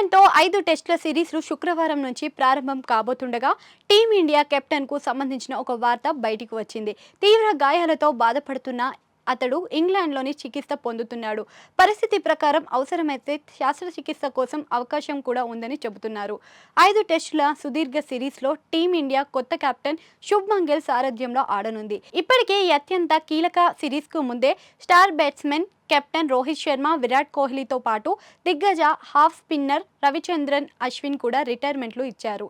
ఇంగ్లాండ్తో ఐదు టెస్టుల సిరీస్లు శుక్రవారం నుంచి ప్రారంభం కాబోతుండగా టీమిండియా కెప్టెన్కు సంబంధించిన ఒక వార్త బయటికి వచ్చింది. తీవ్ర గాయాలతో బాధపడుతున్న అతడు ఇంగ్లాండ్లోని చికిత్స పొందుతున్నాడు. పరిస్థితి ప్రకారం అవసరమైతే శస్త్రచికిత్స కోసం అవకాశం కూడా ఉందని చెబుతున్నారు. ఐదు టెస్టుల సుదీర్ఘ సిరీస్లో టీమిండియా కొత్త కెప్టెన్ శుభ్మన్ గిల్ సారథ్యంలో ఆడనుంది. ఇప్పటికే ఈ అత్యంత కీలక సిరీస్కు ముందే star batsmen captain Rohit Sharma Virat కోహ్లీతో పాటు దిగ్గజ హాఫ్ స్పిన్నర్ రవిచంద్రన్ అశ్విన్ కూడా రిటైర్మెంట్లు ఇచ్చారు.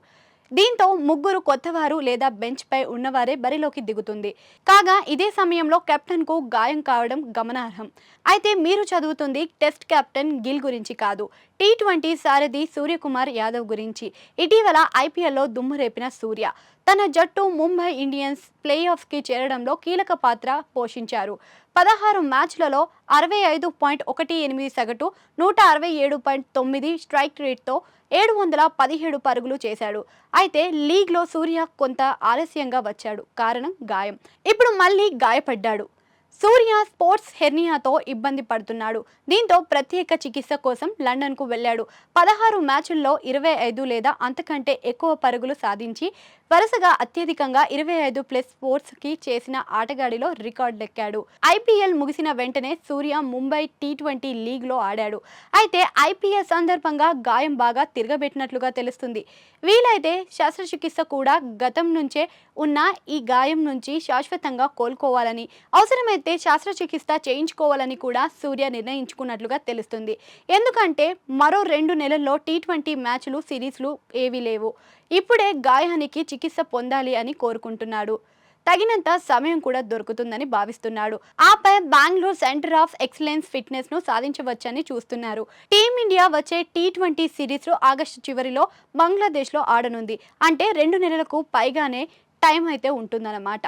దీంతో ముగ్గురు కొత్తవారు లేదా బెంచ్ పై ఉన్నవారే బరిలోకి దిగుతుంది. కాగా ఇదే సమయంలో కెప్టెన్కు గాయం కావడం గమనార్హం. అయితే మీరు చదువుతుంది టెస్ట్ కెప్టెన్ గిల్ గురించి కాదు. టీ ట్వంటీ సారథి సూర్యకుమార్ యాదవ్ గురించి. ఇటీవల ఐపీఎల్లో దుమ్మురేపిన సూర్య. తన జట్టు ముంబై ఇండియన్స్ ప్లే కి చేరడంలో కీలక పాత్ర పోషించారు. పదహారు మ్యాచ్లలో అరవై ఐదు పాయింట్ ఒకటి ఎనిమిది సగటు నూట అరవై ఏడు పాయింట్ తొమ్మిది స్ట్రైక్ రేట్తో ఏడు వందల పదిహేడు పరుగులు చేశాడు. అయితే లీగ్లో సూర్య కొంత ఆలస్యంగా వచ్చాడు. కారణం గాయం. ఇప్పుడు మళ్ళీ గాయపడ్డాడు. సూర్య స్పోర్ట్స్ హెర్నియాతో ఇబ్బంది పడుతున్నాడు. దీంతో ప్రత్యేక చికిత్స కోసం లండన్కు వెళ్ళాడు. పదహారు మ్యాచుల్లో ఇరవై ఐదు లేదా అంతకంటే ఎక్కువ పరుగులు సాధించి వరుసగా అత్యధికంగా ఇరవై ఐదు ప్లస్ స్పోర్ట్స్కి చేసిన ఆటగాడిలో రికార్డులెక్కాడు ఐపీఎల్ ముగిసిన వెంటనే సూర్య ముంబై టీ ట్వంటీ లీగ్లో ఆడాడు. అయితే ఐపీఎల్ సందర్భంగా గాయం బాగా తిరగబెట్టినట్లుగా తెలుస్తుంది. వీలైతే శస్త్రచికిత్స కూడా గతం నుంచే ఉన్న ఈ గాయం నుంచి శాశ్వతంగా కోలుకోవాలని. అవసరమైతే అయితే శస్త్రచికిత్స చేయించుకోవాలని కూడా సూర్య నిర్ణయించుకున్నట్లుగా తెలుస్తుంది. ఎందుకంటే మరో రెండు నెలల్లో టీ ట్వంటీ మ్యాచ్లు సిరీస్లు ఏవీ లేవు. ఇప్పుడే గాయానికి చికిత్స పొందాలి అని కోరుకుంటున్నాడు. తగినంత సమయం కూడా దొరుకుతుందని భావిస్తున్నాడు. ఆపై బెంగళూరు సెంటర్ ఆఫ్ ఎక్సలెన్స్ ఫిట్నెస్ను సాధించవచ్చని చూస్తున్నారు. టీమిండియా వచ్చే టీ ట్వంటీ సిరీస్ ఆగస్టు చివరిలో బంగ్లాదేశ్లో ఆడనుంది. అంటే రెండు నెలలకు పైగానే టైం అయితే ఉంటుందన్నమాట.